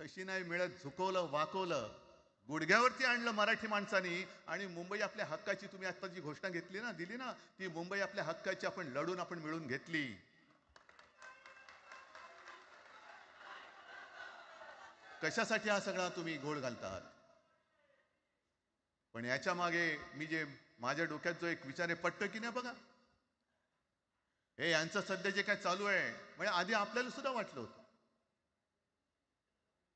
कशी नाही मिळत झुकवलं वाकवलं गुडघ्यावरती आणलं मराठी माणसानी आणि मुंबई आपल्या हक्काची तुम्ही आता जी घोषणा घेतली ना दिली ना ती मुंबई आपल्या हक्काची आपण लढून आपण मिळून घेतली. कशासाठी हा सगळा तुम्ही घोळ घालतात? पण याच्या मागे मी जे माझ्या डोक्यात जो एक विचार आहे पटतो की नाही बघा? हे यांचं सध्या जे काय चालू आहे म्हणजे आधी आपल्याला सुद्धा वाटलं होतं.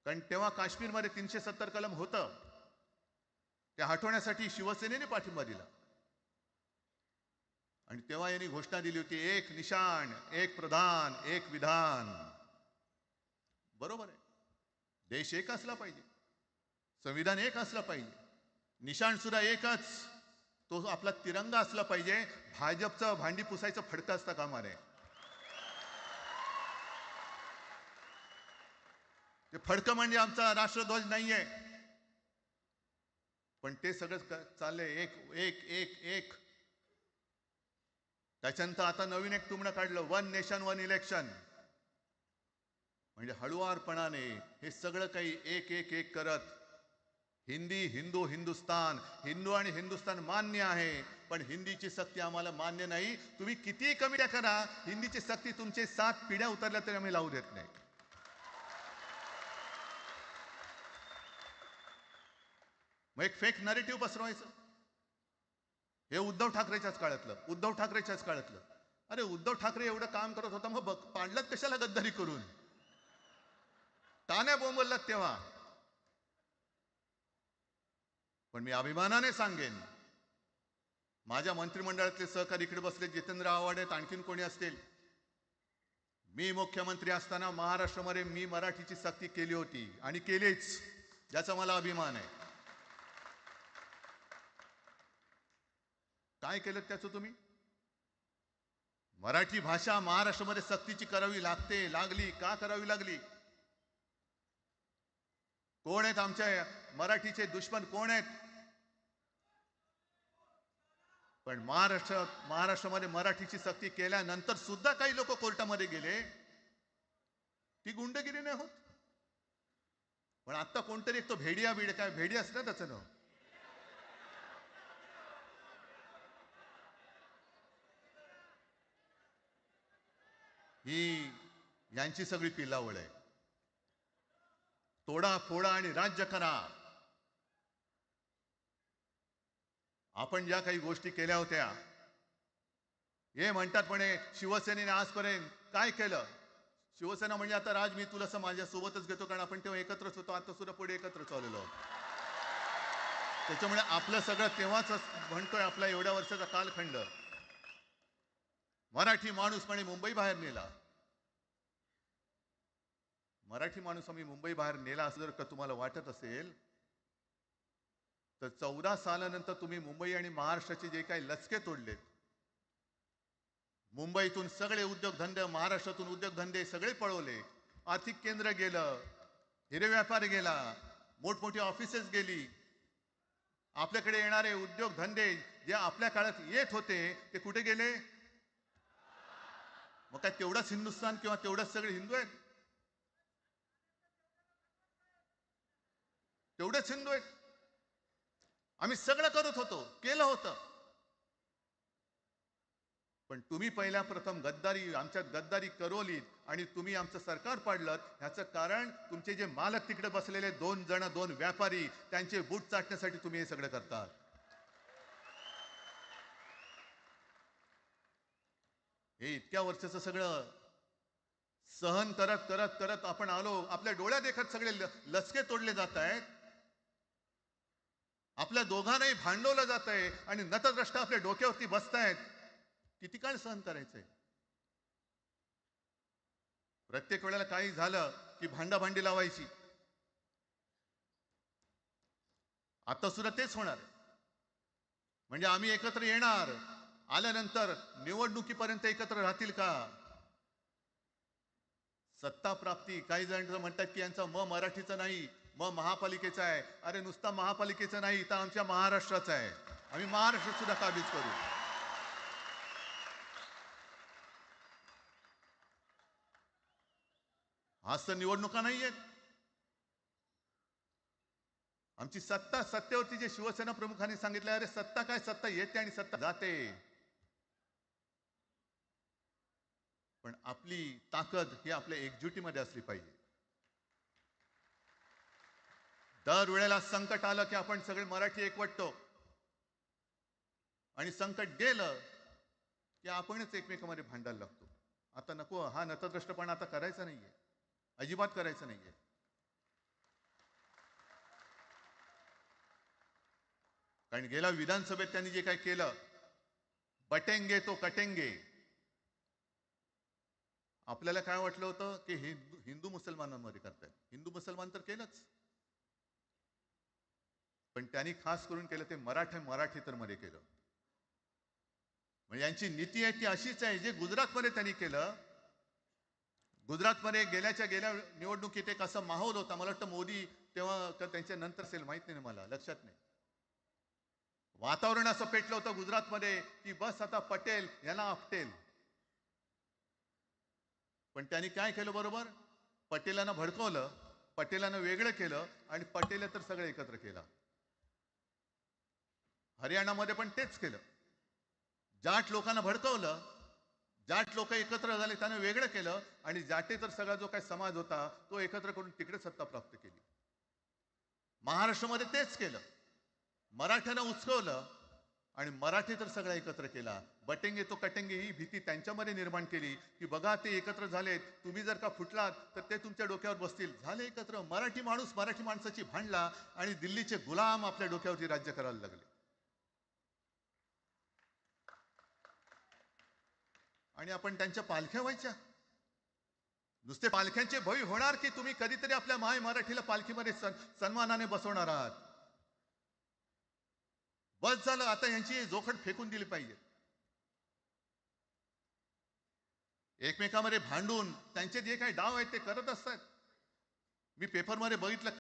कारण तेव्हा काश्मीरमध्ये तीनशे सत्तर कलम होतं. ते हटवण्यासाठी शिवसेनेने पाठिंबा दिला. आणि तेव्हा यांनी घोषणा दिली होती एक निशाण एक प्रधान एक विधान. बरोबर आहे. देश एक असला पाहिजे. संविधान एक असलं पाहिजे. निशाण सुद्धा एकच. तो आपला तिरंगा असला पाहिजे. भाजपचं भांडी पुसायचं फडकं असता कामा नये ते फडकं म्हणजे आमचा राष्ट्रध्वज नाहीये. पण ते सगळं चाललंय. एक एक एक एक. त्याच्यानंतर आता नवीन एक तुमणं काढलं. वन नेशन वन इलेक्शन म्हणजे हळुवारपणाने हे सगळं काही एक एक एक करत. हिंदी हिंदू हिंदुस्तान. हिंदू आणि हिंदुस्तान मान्य आहे पण हिंदीची सक्ती आम्हाला मान्य नाही. तुम्ही कितीही कमी करा हिंदीची सक्ती तुमचे सात पिढ्या उतरल्या तरी आम्ही लावू देत नाही. मग एक फेक नरेटिव्ह पसरवायचं. हे उद्धव ठाकरेच्याच काळातलं उद्धव ठाकरेच्याच काळातलं. अरे उद्धव ठाकरे एवढं काम करत होता मग बघ पाडलात कशाला गद्दारी करून? तान्या बोंबललात तेव्हा. पण मी अभिमानाने सांगेन माझ्या मंत्रिमंडळातले सहकारी इकडे बसले जितेंद्र आव्हाड आहेत आणखीन कोणी असतील? मी मुख्यमंत्री असताना महाराष्ट्रामध्ये मी मराठीची सक्ती केली होती आणि केलीच याचा मला अभिमान आहे. काय केलं त्याचं तुम्ही? मराठी भाषा महाराष्ट्रामध्ये सक्तीची करावी लागते लागली. का करावी लागली? कोण आहेत आमच्या मराठीचे दुश्मन? कोण आहेत? पण महाराष्ट्र महाराष्ट्रामध्ये मराठीची सक्ती केल्यानंतर सुद्धा काही लोक कोर्टामध्ये गेले. ती गुंडगिरी नाही होत. पण आता कोणतरी एक तो भेडिया बीड काय भेडिया असतं ना त्याचं नाव? ही यांची सगळी पिलावळ आहे. तोडा फोडा आणि राज्य करा. आपण ज्या काही गोष्टी केल्या होत्या हे म्हणतात म्हणे शिवसेनेने आजपर्यंत काय केलं? शिवसेना म्हणजे आता राज मी तुला असं माझ्या सोबतच घेतो कारण आपण तेव्हा एकत्रच होतो आता सुद्धा पुढे एकत्र चाललेलो त्याच्यामुळे आपलं सगळं तेव्हाच म्हणतोय आपला एवढ्या वर्षाचा कालखंड. मराठी माणूस म्हणे मुंबई बाहेर नेला. मराठी माणूस आम्ही मुंबई बाहेर नेला असं जर का तुम्हाला वाटत असेल तर चौदा सालानंतर तुम्ही मुंबई आणि महाराष्ट्राचे जे काही लचके तोडलेत मुंबईतून सगळे उद्योगधंदे महाराष्ट्रातून उद्योगधंदे सगळे पळवले आर्थिक केंद्र गेलं हिरे व्यापार गेला मोठमोठी ऑफिसेस गेली आपल्याकडे येणारे उद्योगधंदे जे आपल्या काळात येत होते ते कुठे गेले? मग काय तेवढंच हिंदुस्थान किंवा तेवढंच सगळे हिंदू आहेत? तेवढेच हिंदू आहेत. आम्ही सगळं करत होतो केलं होतं. पण तुम्ही पहिल्या प्रथम गद्दारी आमच्यात गद्दारी करवलीत आणि तुम्ही आमचं सरकार पाडलं ह्याचं कारण तुमचे जे मालक तिकडे बसलेले दोन जण दोन व्यापारी त्यांचे बूट चाटण्यासाठी तुम्ही हे सगळं करतात. हे इतक्या वर्षाचं सगळं. सहन करत करत करत आपण आलो. आपल्या डोळ्या देखत सगळे लचके तोडले जात आहेत आपल्या दोघांनाही भांडवलं जात आहे आणि नतद्रष्टा आपल्या डोक्यावरती बसतायत. किती काळ सहन करायचंय? प्रत्येक वेळेला काही झालं की भांडाभांडी लावायची. आता सुद्धा तेच होणार म्हणजे आम्ही एकत्र येणार. आल्यानंतर निवडणुकीपर्यंत एकत्र राहतील का? सत्ता प्राप्ती. काही जण म्हणतात की यांचं म मराठीचं नाही म महापालिकेचा आहे. अरे नुसता महापालिकेचं नाही तर आमच्या महाराष्ट्राचं आहे. आम्ही महाराष्ट्र सुद्धा काबीज करू. आज तर निवडणुका नाही आहेत आमची सत्ता सत्तेवरती जे शिवसेना प्रमुखांनी सांगितलं अरे सत्ता काय सत्ता येते आणि सत्ता जाते. पण आपली ताकद ही आपल्या एकजुटीमध्ये असली पाहिजे. दर वेळेला संकट आलं की आपण सगळे मराठी एकवटतो. आणि संकट गेलं की आपणच एकमेकांमध्ये भांडायला लागतो. आता नको हा नतद्रष्टपणा आता करायचा नाहीये. अजिबात करायचं नाहीये. कारण गेल्या विधानसभेत त्यांनी जे काय केलं बटेंगे तो कटेंगे. आपल्याला काय वाटलं होतं की हिंदू हिंदू मुसलमानांमध्ये करतायत? हिंदू मुसलमान तर केलंच. पण त्यांनी खास करून केलं ते मराठे मराठी तर मध्ये केलं. म्हणजे यांची नीती आहे ती अशीच आहे जे गुजरातमध्ये त्यांनी केलं. गुजरातमध्ये गेल्याच्या गेल्या निवडणुकीत एक असा माहोल होता. मला वाटतं मोदी तेव्हा तर त्यांच्या नंतर असेल माहीत नाही मला लक्षात नाही. वातावरण असं पेटलं होतं गुजरातमध्ये की बस आता पटेल यांना आपटेल. पण त्यांनी काय केलं बरोबर? पटेलांना भडकवलं पटेलांना वेगळं केलं आणि पटेल तर सगळं एकत्र केलं. हरियाणामध्ये पण तेच केलं. जाट लोकांना भडकवलं जाट लोक एकत्र झाले त्यानं वेगळं केलं आणि जाटे तर सगळा जो काही समाज होता तो एकत्र करून तिकडे सत्ता प्राप्त केली. महाराष्ट्रामध्ये तेच केलं. मराठ्यांना उचकवलं आणि मराठी तर सगळा एकत्र केला. बटेंगे तो कटेंगे ही भीती त्यांच्यामध्ये निर्माण केली की बघा ते एकत्र झालेत. तुम्ही जर का फुटलात तर ते तुमच्या डोक्यावर बसतील. झाले एकत्र. मराठी माणूस मराठी माणसाची भांडला आणि दिल्लीचे गुलाम आपल्या डोक्यावरती राज्य करायला लागले. आणि आपण त्यांच्या पालख्या व्हायच्या. नुसते पालख्यांचे भय होणार की तुम्ही कधीतरी आपल्या माय मराठीला पालखीमध्ये सन सन्मानाने बसवणार आहात. बस झालं आता यांची जोखड फेकून दिली पाहिजे. एकमेकांमध्ये भांडून त्यांचे जे काही डाव आहेत ते करत असतात. मी पेपरमध्ये बघितलं